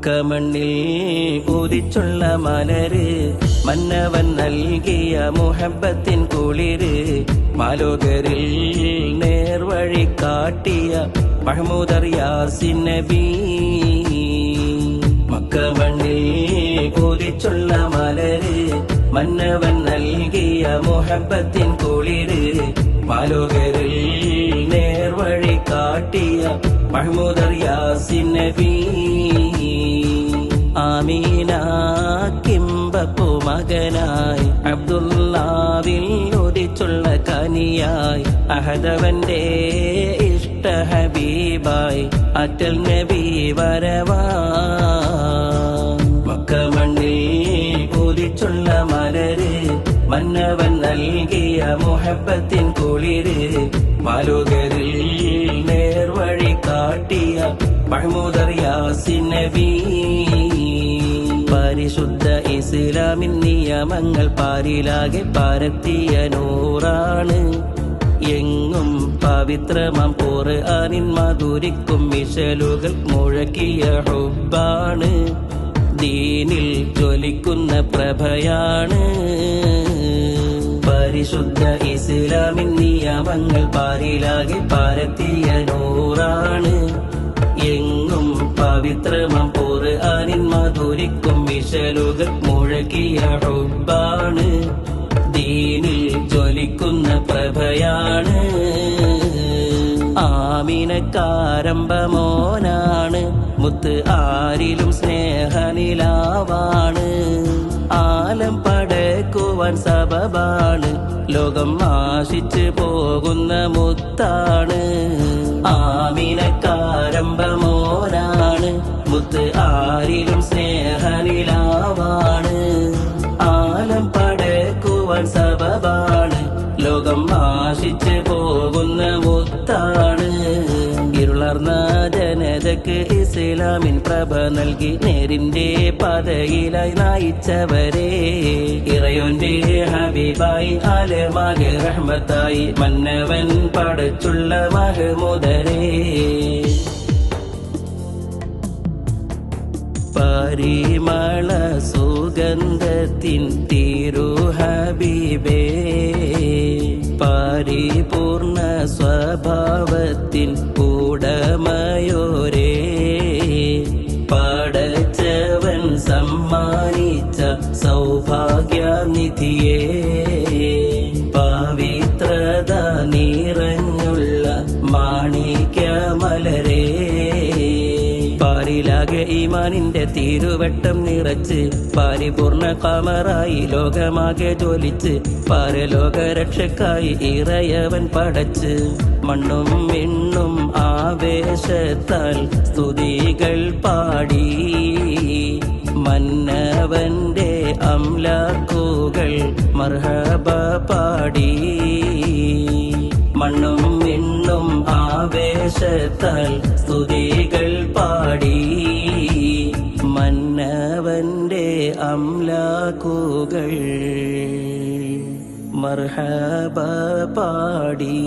മക്കമണ്ണിൽ ഉദിച്ചുള്ള മലര് മന്നവൻ നൽകിയ മുഹബത്തിൻ കുളിര് മലോകരിൽ നേർവഴി കാട്ടിയ മഹ്മൂദർ യാസിൻ നബി. മക്കമണ്ണിൽ ഉദിച്ചുള്ള മലര് മന്നവൻ നൽകിയ മുഹബത്തിൻ കുളിര് മലോകരിൽ നേർവഴി കാട്ടിയ മഹ്മൂദർ യാസിൻ നബി. ആമീന കിമ്പപ്പു മകനായി അബ്ദുല്ലാവിൽ ഒരിച്ചുള്ള കനിയായി. അഹദവന്റെ ഇഷ്ട ഹബീബായി അറ്റൽ നബി വരവാ. ഉദിച്ചുള്ള മലര് മന്നവൻ നൽകിയ മുഹബത്തിൻ കുളിര്. മലുകരിൽ നേർവഴി കാട്ടിയ മഹ്മൂദർ യാസിൻ നബി. പരിശുദ്ധ ഇസ്ലാമിൻ നിയമങ്ങൾ പാരിലാകെ പരത്തിയ നൂറാണ്. എങ്ങും പവിത്രമാം ഖുർആനിൻ മധുരിക്കും മിഷലുകൾ മുഴക്കിയ ഹുബാണ് ദീനിൽ ജ്വലിക്കുന്ന പ്രഭയാണ്. പരിശുദ്ധ ഇസ്ലാമിൻ നിയമങ്ങൾ പാരിലാകെ പരത്തിയ നൂറാണ്. എങ്ങും പവിത്രമാം ഖുർആനിൻ മധുരിക്കും മിഷലുകൾ മുഴക്കിയ ഹുബാണ് ദീനിൽ ജ്വലിക്കുന്ന പ്രഭയാണ്. ആമിനക്കാരംഭമോനാണ് മുത്ത് ആരിലും സ്നേഹനിലാവാണ്. ആലം പടക്കുവാൻ സബബാണ്. ലോകം ആശിച്ച് പോകുന്ന മുത്താണ്. ആമിനക്കാരംഭമോനാണ് മുത്ത് ആരിലും സ്നേഹനിലാവാണ് പടക്കുവാൻ സബബാണ്. ലോകം ആശിച്ച് പോകുന്ന ഒത്താണ് ഇരുളർന്ന ജനതക്ക് ഇസ്ലാമിൻ പ്രഭ നൽകി നേരിന്റെ പതയിലായി നയിച്ചവരെ. ഇറയോന്റെ ഹബീബായി ആലമാകെ റഹ്മത്തായി മന്നവൻ പടച്ചുള്ള മഹമുദരേ. പരിമള സുഗന്ധത്തിൻ തിരുഹബീബേ പരിപൂർണ സ്വഭാവത്തിൻ കൂടമയോരേ പടച്ചവൻ സമ്മാനിച്ച സൗഭാഗ്യനിധിയേ. പവിത്രത നിറഞ്ഞുള്ള മാണിക്യമലരേ. പാരിലാകെ ഈമാനിന്റെ തീരുവട്ടം നിറച്ച് പരിപൂർണ കാമറായി ലോകമാകെ ജ്വലിച്ച് പരലോക രക്ഷക്കായി ഇറയവൻ പടച്ച്. മണ്ണും മിണ്ണും ആവേശത്താൽ സ്തുതികൾ പാടി. മന്നവന്റെ അംലാക്കുകൾ മർഹബ പാടി. മണ്ണും മിണ്ണും ആവേശത്താൽ സ്തുതികൾ പാടി. അംലാക്കുകൾ മർഹബ പാടി.